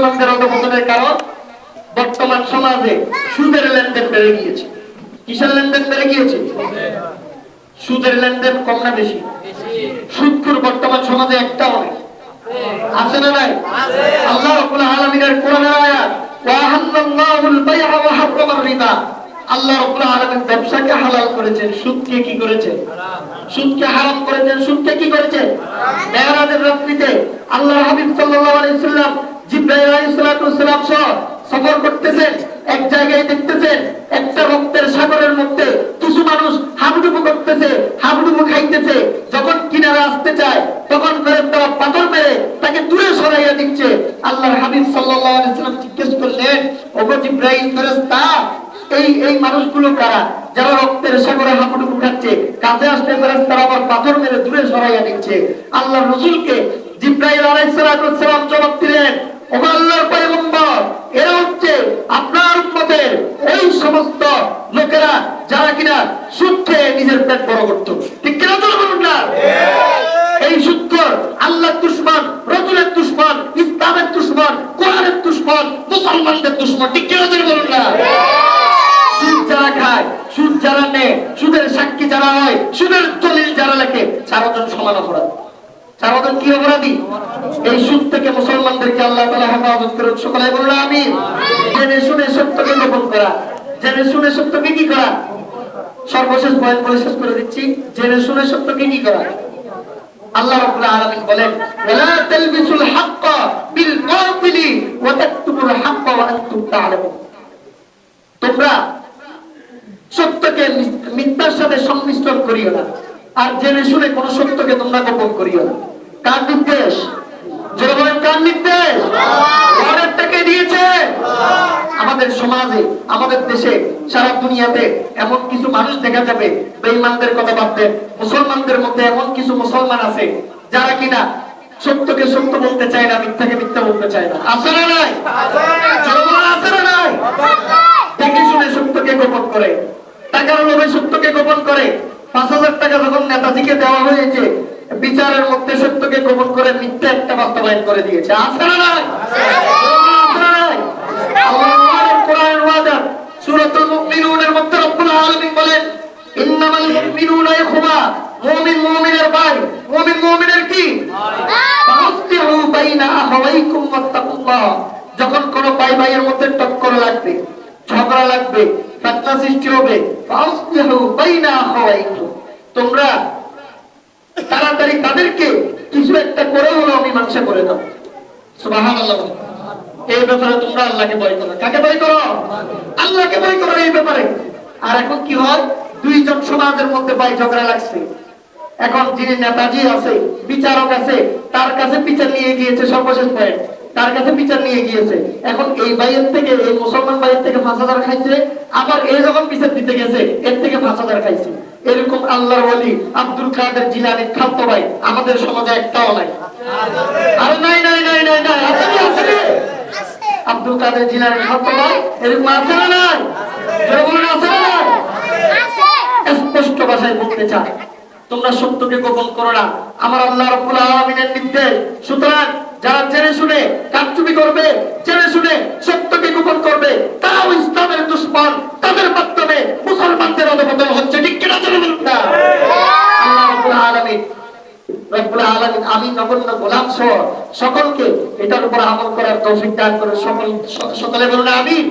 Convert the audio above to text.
মুসলমানদের অধপতনের কারণ বর্তমান সমাজে সুদের লেনদেন বেড়ে গিয়েছে। কিসের লেনদেন বেড়ে গিয়েছে? সুদের লেনদেন কম না বেশি? সুদখোর বর্তমান সমাজে একটাও নেই আছে না নাই? আল্লাহ রাব্বুল আলামিনের কোরআনের আয়াত ওয়া হাল্লাল্লাহুল বাই'a ওয়া হারামার রিবা আল্লাহ রাব্বুল আলামিন ব্যবসাকে হালাল করেছেন, সুদকে কি করেছেন? সুদকে হারাম করেছেন, সুদকে কি করেছেন? মেরাজের রাত্রিতে আল্লাহর হাবিব সাল্লাল্লাহু আলাইহি সাল্লাম জিবরাইল সফর করতেছেন, এক জায়গায় দেখতেছেন, একটা রক্তের সাগরের মধ্যে কিছু মানুষ হাবুডুবু করতেছে, হাবুডুবু খাইতেছে। যখন কিনারে আসতে চায়, তখন ফেরেশতারা পাথর মেরে তাকে দূরে সরাইয়া দিচ্ছে। আল্লাহর হাবিব সাল্লাল্লাহু জিজ্ঞেস করলেন, ওগো জিবরাইল, ফেরেশতা, এই এই মানুষগুলো কারা? যারা রক্তের সাগরে হাবুডুবু খাচ্ছে কাছে আসলে ফেরেশতারা আবার পাথর মেরে দূরে সরাইয়া দিচ্ছে। আল্লাহর রাসূলকে জিবরাইল আলাইহিস সালাম জবাব দিলেন ওগো আল্লাহর পয়গম্বর এরা হচ্ছে আপনার উম্মতের এই সমস্ত লোকেরা যারা কিনা সুদ খেয়ে নিজের পেট বড় করত। ঠিক কিনা তো বলুন না? এই সুদখোর আল্লাহর দুশমন রসুলের দুশমন ইসলামের দুশমন কোরআনের দুশমন মুসলমানদের দুশমন ঠিক কিনা তো বলুন না? সুদ যারা খায় সুদ যারা নেয় সুদের সাক্ষী যারা হয় সুদের দলিল যারা লেখে চারজন সমান অপরাধ। চারজন কি অপরাধী? এই সুদ থেকে মুসলমানদেরকে আল্লাহ তাআলা হেফাজত করুন। সকলে বলুন আমি জেনে শুনে সত্যকে গোপন করা, জেনে শুনে করা? সর্বশেষ বলে শেষ করে দিচ্ছি। জেনে শুনে করা? আল্লাহ রাব্বুল আলামিন বলেন তালবিসুল বিল ওয়া তাকতুমুল ওয়া আনতুম তা'লামুন তোমরা সত্যকে মিথ্যার সাথে সংমিশ্রণ করিও না। আর জেনে শুনে কোন সত্যকে তোমরা গোপন করিও না। কার নির্দেশ? জোরে বলেন কার নির্দেশ? অর্ডারটাকে দিয়েছে। আমাদের সমাজে, আমাদের দেশে, সারা দুনিয়াতে এমন কিছু মানুষ দেখা যাবে, বেঈমানদের কথা দেন মুসলমানদের মধ্যে এমন কিছু মুসলমান আছে, যারা কিনা সত্যকে সত্য বলতে চায় না, মিথ্যাকে মিথ্যা বলতে চায় না। আছে না নাই? আছে না নাই? দেখে শুনে সত্যকে গোপন করে। টাকার লোভে সত্যকে গোপন করে। পাঁচ হাজার টাকা যখন নেতাজিকে দেওয়া হয়েছে বিচারের মধ্যে সত্যকে গোপন করে মিথ্যা একটা বাস্তবায়ন করে দিয়েছে। আছে না নাই? যখন কোন ভাই ভাইয়ের মধ্যে টক্কর লাগবে, ঝগড়া লাগবে সৃষ্টি হবে তোমরা তাড়াতাড়ি তাদেরকে কিছু একটা করে হলো আমি মীমাংসা করে দাও এই ব্যাপারে তোমরা আল্লাহকে ভয় করো। কাকে ভয় করো? আল্লাহকে ভয় করো এই ব্যাপারে। আর এখন কি হয়? দুইজন সমাজের মধ্যে ভাই ঝগড়া লাগছে। এখন যিনি নেতাজি আছে, বিচারক আছে, তার কাছে বিচার নিয়ে গিয়েছে সর্বশেষ পয়েন্ট। তার কাছে বিচার নিয়ে গিয়েছে। এখন এই ভাইয়ের থেকে এই মুসলমান ভাইয়ের থেকে পাঁচ হাজার খাইছে আবার এই যখন বিচার দিতে গেছে এর থেকে পাঁচ হাজার খাইছে। এরকম আল্লাহর ওলি আব্দুল কাদের জিলানি খাদ্য ভাই আমাদের সমাজে একটাও নাই। আরে নাই নাই নাই নাই নাই? আব্দুল কাদের জিলানি খাদ্য ভাই এরকম আছে না নাই? আছে না নাই? স্পষ্ট ভাষায় বলতে চায় তোমরা সত্যকে গোপন করো না। আমার আল্লাহ রাব্বুল আলামিনের নির্দেশ। সুতরাং যারা জেনে শুনে কারচুপি করবে, জেনে শুনে সত্যকে গোপন করবে, তারাও ইসলামের দুশ্মন, তাদের মাধ্যমে মুসলমানদের অধপতন হচ্ছে, ঠিক কিনা জেনে না? আমি নগণ্য গোলাম সহ সকলকে এটার উপর আমল করার তৌফিক দান করে সকল সকলে বলুন আমিন।